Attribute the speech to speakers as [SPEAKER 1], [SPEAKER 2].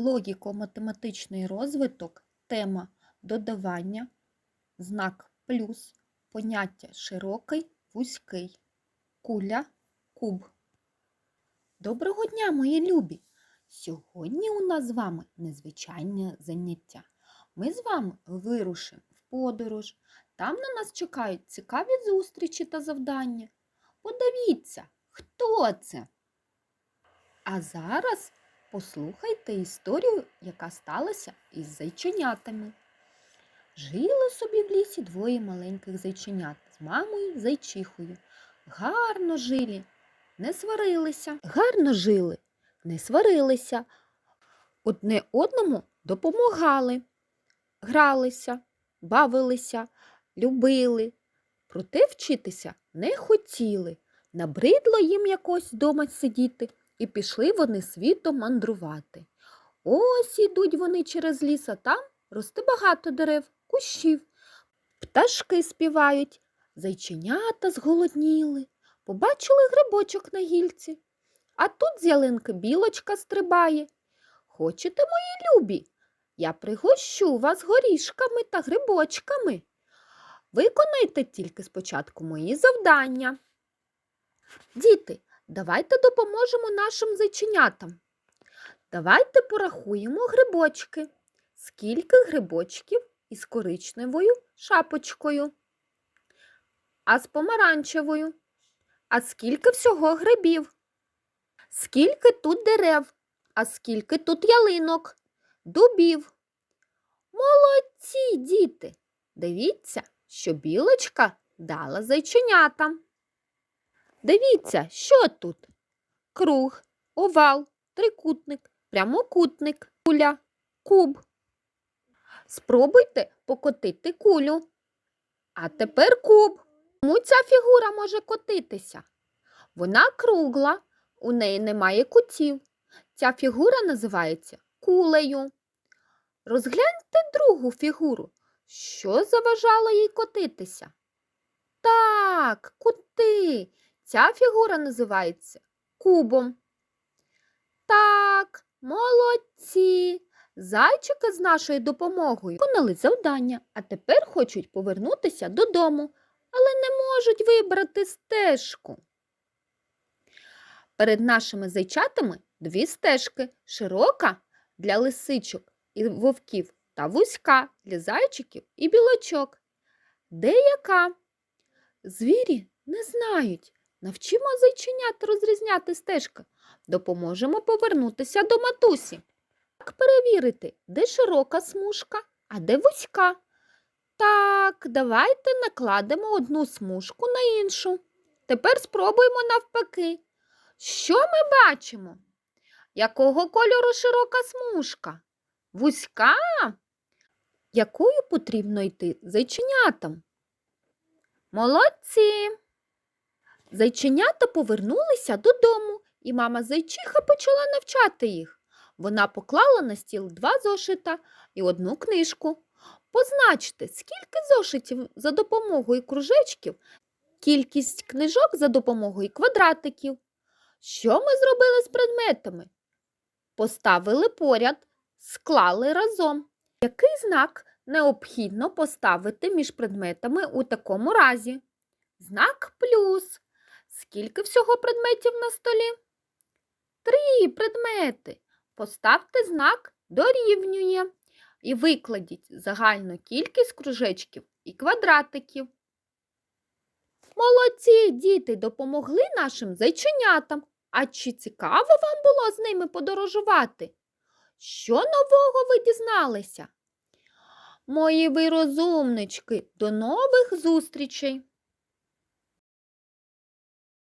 [SPEAKER 1] логіко-математичний розвиток, тема додавання, знак плюс, поняття широкий, вузький, куля, куб. Доброго дня, мої любі! Сьогодні у нас з вами незвичайне заняття. Ми з вами вирушимо в подорож. Там на нас чекають цікаві зустрічі та завдання. Подивіться, хто це? А зараз послухайте історію, яка сталася із зайченятами. Жили собі в лісі двоє маленьких зайченят з мамою зайчихою. Гарно жили, не сварилися. Гарно жили, не сварилися. Одне одному допомагали, гралися, бавилися, любили. Проте вчитися не хотіли. Набридло їм якось дома сидіти, і пішли вони світом мандрувати. Ось ідуть вони через ліс, а там росте багато дерев, кущів. Пташки співають, зайченята зголодніли, побачили грибочок на гільці. А тут з ялинки білочка стрибає. Хочете, мої любі? Я пригощу вас горішками та грибочками. Виконайте тільки спочатку мої завдання. Діти, давайте допоможемо нашим зайченятам. Давайте порахуємо грибочки. Скільки грибочків із коричневою шапочкою, а з помаранчевою. А скільки всього грибів? Скільки тут дерев, а скільки тут ялинок, дубів? Молодці, діти! Дивіться, що білочка дала зайченятам. Дивіться, що тут? Круг, овал, трикутник, прямокутник, куля, куб. Спробуйте покотити кулю. А тепер куб. Чому ця фігура може котитися? Вона кругла, у неї немає кутів. Ця фігура називається кулею. Розгляньте другу фігуру. Що заважало їй котитися? Так, кути. Ця фігура називається кубом. Так, молодці. Зайчики з нашою допомогою виконали завдання, а тепер хочуть повернутися додому, але не можуть вибрати стежку. Перед нашими зайчатами дві стежки широка для лисичок і вовків та вузька для зайчиків і білочок. Де яка? Звірі не знають. Навчимо зайченят розрізняти стежки. Допоможемо повернутися до матусі. Як перевірити, де широка смужка, а де вузька? Так, давайте накладемо одну смужку на іншу. Тепер спробуємо навпаки. Що ми бачимо? Якого кольору широка смужка? Вузька? Якою потрібно йти зайченятам? Молодці! Зайченята повернулися додому, і мама зайчиха почала навчати їх. Вона поклала на стіл два зошита і одну книжку. Позначте, скільки зошитів за допомогою кружечків, кількість книжок за допомогою квадратиків. Що ми зробили з предметами? Поставили поряд, склали разом. Який знак необхідно поставити між предметами у такому разі? Знак плюс. Скільки всього предметів на столі? Три предмети. Поставте знак дорівнює і викладіть загальну кількість кружечків і квадратиків. Молодці діти допомогли нашим зайченятам. А чи цікаво вам було з ними подорожувати? Що нового ви дізналися? Мої ви розумнички, до нових зустрічей!